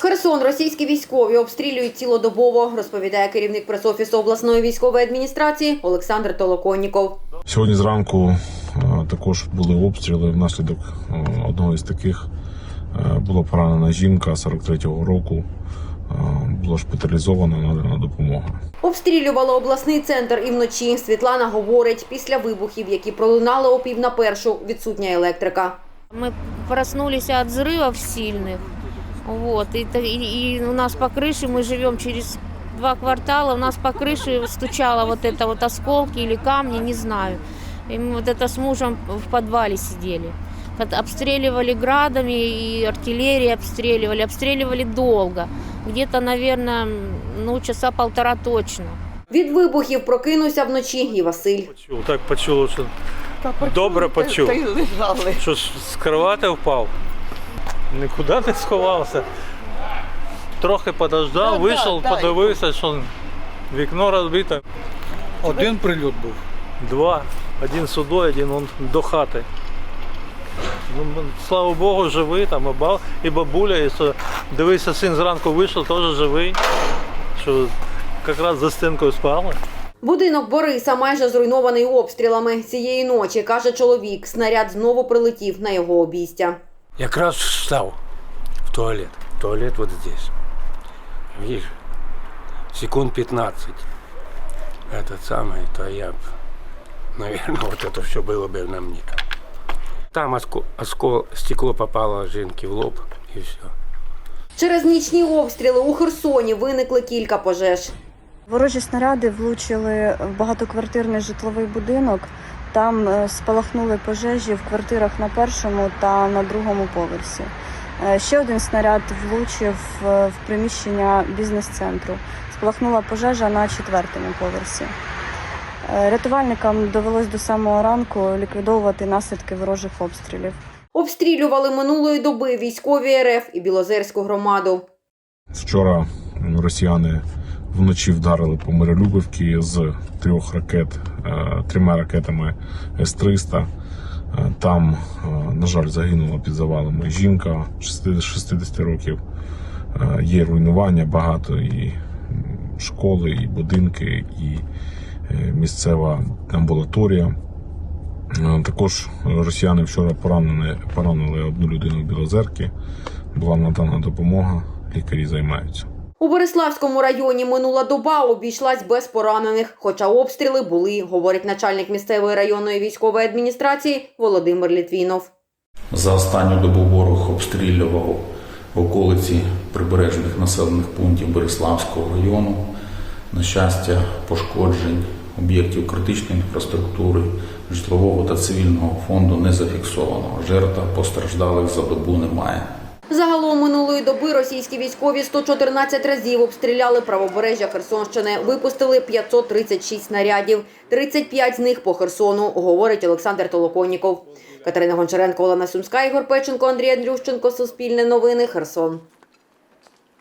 Херсон російські військові обстрілюють цілодобово, розповідає керівник пресофісу обласної військової адміністрації Олександр Толоконніков. Сьогодні зранку е, також були обстріли. Внаслідок е, одного із таких е, була поранена жінка 43-го року. е, Була шпиталізована, надана допомога. Обстрілювали обласний центр і вночі. Світлана говорить, після вибухів, які пролунали о пів на першу, відсутня електрика. Мы проснулись от взрывов сильных. Вот, и, та- и- и у нас по крыше, мы живем через два квартала, у нас по крыше стучало вот это вот осколки или камни, не знаю. И мы вот это с мужем в подвале сидели. Под- Обстреливали градами и артиллерии обстреливали. Обстреливали долго. Где-то, наверное, ну, часа полтора точно. Від вибухів прокинувся вночі і Василь. Почув, так почув, що добре почув. Та й лежали. Що ж з кровати впав. Нікуди не сховався. Трохи подождав, Да, вийшов, да, да. подивився, що вікно розбите. Один прильот був. Два. Один сюди, один он до хати. Ну, слава Богу, живий, там і, баб, і бабуля, і що, дивися, син зранку вийшов, теж живий. Що якраз за стінкою спали. Будинок Бориса майже зруйнований обстрілами. Цієї ночі, каже чоловік, снаряд знову прилетів на його обійстя. Якраз встав в туалет. Туалет вот здесь. Видишь, секунд 15. Этот самый, то я, б, наверное, вот это все было бы на мне. Там оско, оскол, стекло попало жінки в лоб і все. Через нічні обстріли у Херсоні виникли кілька пожеж. Ворожі снаряди влучили в багатоквартирний житловий будинок. Там е, спалахнули пожежі в квартирах на першому та на другому поверсі. Е, Ще один снаряд влучив в приміщення бізнес-центру. Спалахнула пожежа на четвертому поверсі. Е, Рятувальникам довелось до самого ранку ліквідовувати наслідки ворожих обстрілів. Обстрілювали минулої доби військові РФ і Білозерську громаду. Вчора росіяни вночі вдарили по Миролюбівці з трьох ракет, е, трьома ракетами С-300. Е, Там, е, на жаль, загинула під завалами жінка 60 60 років. Є руйнування багато і школи, і будинки, і місцева амбулаторія. Також росіяни вчора поранили, поранили одну людину в Білозерки. Була надана допомога, лікарі займаються. У Бориславському районі минула доба обійшлась без поранених, хоча обстріли були, говорить начальник місцевої районної військової адміністрації Володимир Літвінов. За останню добу ворог обстрілював околиці прибережних населених пунктів Бориславського району. На щастя, пошкоджень об'єктів критичної інфраструктури, житлового та цивільного фонду не зафіксовано. Жертв постраждалих за добу немає. Загалом минулої доби російські військові 114 разів обстріляли правобережжя Херсонщини, випустили 536 снарядів, 35 з них по Херсону, говорить Олександр Толоконніков. Катерина Гончаренко, Олена Сумська, Ігор Печенко, Андрій Андрющенко, Суспільне новини, Херсон.